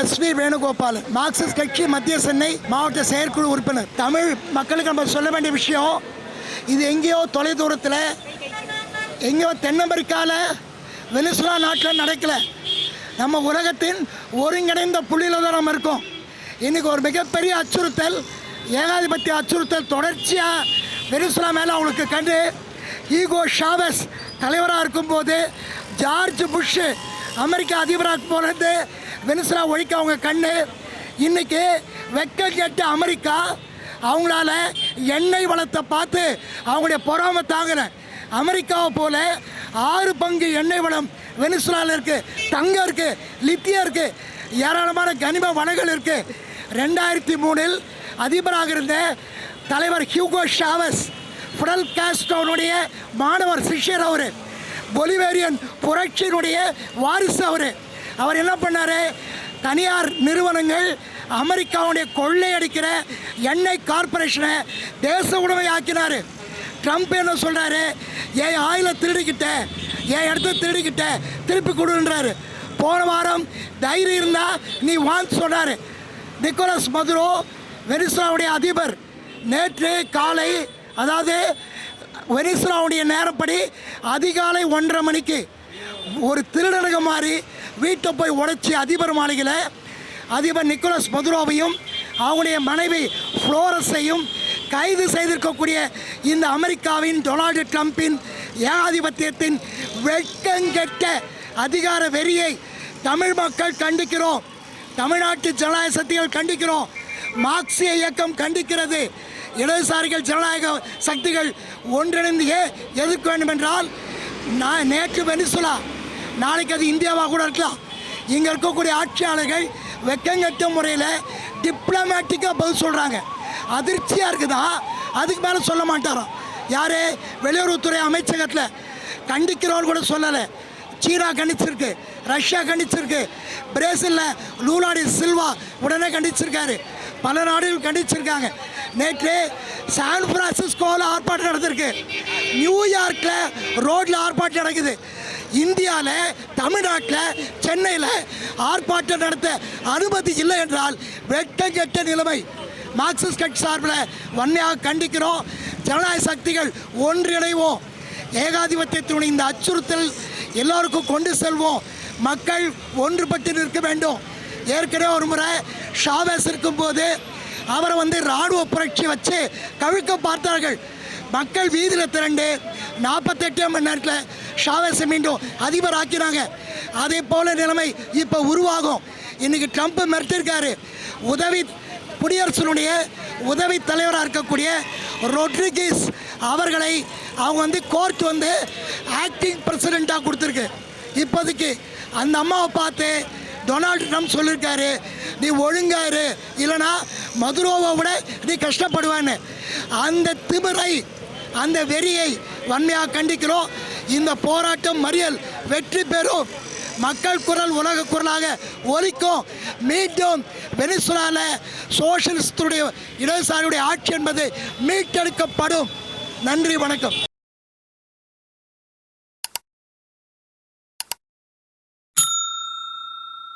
S we Venugopal. Marxist கட்சி மத்திய சென்னை மாவட்ட செயற்குழு உறுப்பினர். தமிழ் மக்களுக்கு நம்ம சொல்ல வேண்டிய விஷயம் இது எங்கேயோ தொலைதூரத்தில் எங்கேயோ தென் வெனிசுலா நாட்டில் நடக்கலை. நம்ம உலகத்தின் ஒருங்கிணைந்த புள்ளியில் தான் நம்ம இருக்கோம். இன்றைக்கி ஒரு மிகப்பெரிய அச்சுறுத்தல் ஏகாதிபத்திய அச்சுறுத்தல் தொடர்ச்சியாக வெனிசுலா மேலே அவங்களுக்கு கண்டு ஈகோ ஷாவஸ் தலைவராக இருக்கும்போது ஜார்ஜ் புஷ்ஷு அமெரிக்க அதிபராக போனது வெனிசுலா ஒழிக்க அவங்க கண்ணு. இன்றைக்கி வெக்க கெட்ட அமெரிக்கா அவங்களால எண்ணெய் வளத்தை பார்த்து அவங்களுடைய பொறாமை தாங்கல. அமெரிக்காவை போல ஆறு பங்கு எண்ணெய் வளம் வெனிசுலாவில் இருக்குது தங்கம் இருக்குது லித்தியம் இருக்குது ஏராளமான கனிம வளங்கள் இருக்குது ரெண்டாயிரத்தி மூணில் அதிபராக இருந்த தலைவர் ஹியூகோ ஷாவஸ் ஃபுடல் காஸ்ட்ரோனுடைய மாணவர் சிஷ்யர் அவர் பொலிவேரியன் புரட்சியினுடைய வாரிசு அவர். அவர் என்ன பண்ணார்? தனியார் நிறுவனங்கள் அமெரிக்காவுடைய கொள்ளையடிக்கிற எண்ணெய் கார்பரேஷனை தேச உடைமை ஆக்கினார். ட்ரம்ப் என்ன சொல்கிறாரு என் ஆயில திருடிக்கிட்டேன் என் இடத்த திருடிக்கிட்டேன் திருப்பி கொடுன்றாரு. போன வாரம் தைரியம் இருந்தால் நீ வாங்க சொன்னார். நிக்கோலஸ் மதுரோ வெனிசுலாவுடைய அதிபர். நேற்று காலை அதாவது வெனிசுலாவுடைய நேரப்படி அதிகாலை ஒன்றரை மணிக்கு ஒரு திருடனக மாதிரி வீட்டை போய் உடைச்சி அதிபர் மாளிகையில் அதிபர் நிக்கோலஸ் மதுரோவையும் அவங்களுடைய மனைவி ஃப்ளோரஸையும் கைது செய்திருக்கக்கூடிய இந்த அமெரிக்காவின் டொனால்டு ட்ரம்பின் ஏகாதிபத்தியத்தின் வெட்கங்கெட்ட அதிகார வெறியை தமிழ் மக்கள் கண்டிக்கிறோம். தமிழ்நாட்டு ஜனநாயக சக்திகள் கண்டிக்கிறோம். மார்க்சிய இயக்கம் கண்டிக்கிறது. இடதுசாரிகள் ஜனநாயக சக்திகள் ஒன்றிணைந்து ஏ எதிர்க்க வேண்டும் என்றால் நான் நேற்று வெனிசுலா நாளைக்கு அது இந்தியாவாக கூட இருக்கலாம். இங்கே இருக்கக்கூடிய ஆட்சியாளர்கள் வெக்கங்கட்ட முறையில் டிப்ளமேட்டிக்காக பதில் சொல்கிறாங்க அதிர்ச்சியாக இருக்குதா? அதுக்கு மேலே சொல்ல மாட்டாராம் யார்? வெளியுறவுத்துறை அமைச்சகத்தில் கண்டிக்கிறவர் கூட சொல்லலை. சீனா கண்டிச்சிருக்கு ரஷ்யா கண்டிச்சிருக்கு பிரேசிலில் லூலாடி சில்வா உடனே கண்டிச்சிருக்காரு. பல நாடுகள் கண்டிச்சிருக்காங்க. நேற்று சான் பிரான்சிஸ்கோவில் ஆர்ப்பாட்டம் நடந்திருக்கு. நியூயார்க்கில் ரோட்டில் ஆர்ப்பாட்டம் நடக்குது. இந்தியாவில் தமிழ்நாட்டில் சென்னையில் ஆர்ப்பாட்டம் நடத்த அனுமதி இல்லை என்றால் வெட்டங்கெட்ட நிலைமை. மார்க்சிஸ்ட் கட்சி சார்பில் வன்மையாக கண்டிக்கிறோம். ஜனநாயக சக்திகள் ஒன்றிணைவோம். ஏகாதிபத்தியத்தினுடைய இந்த அச்சுறுத்தல் எல்லோருக்கும் கொண்டு செல்வோம். மக்கள் ஒன்றுபட்டு நிற்க வேண்டும். ஏற்கனவே ஒரு முறை ஷாவேஸ் இருக்கும்போது அவரை வந்து இராணுவ புரட்சி வச்சு கவிழ்க்க பார்த்தார்கள். மக்கள் வீதியில் திரண்டு நாற்பத்தெட்டாம் மணி நேரத்தில் ஷாவேஸை மீண்டும் அதிபர் ஆக்கினாங்க அதே போல நிலைமை இப்போ உருவாகும். இன்றைக்கி ட்ரம்ப் மிரட்டிருக்காரு உதவி குடியரசனுடைய உதவி தலைவராக இருக்கக்கூடிய ரொட்ரிகிஸ் அவர்களை அவங்க வந்து கோர்ட் வந்து ஆக்டிங் பிரசிடெண்ட்டாக கொடுத்துருக்கு. இப்போதைக்கு அந்த அம்மாவை பார்த்து டொனால்டு ட்ரம்ப் சொல்லியிருக்காரு நீ ஒழுங்காரு இல்லைனா மதுரோவை விட நீ கஷ்டப்படுவான்னு. அந்த திமிரை அந்த வெறியை வன்மையாக கண்டிக்கிறோம். இந்த போராட்டம் மறியல் வெற்றி பெறும். மக்கள் குரல் உலக குரலாக ஒலிக்கும். மீண்டும் வெனிசுலால சோஷலிஸ்டுடைய இடதுசாரியுடைய ஆட்சி என்பது மீட்டெடுக்கப்படும். நன்றி வணக்கம்.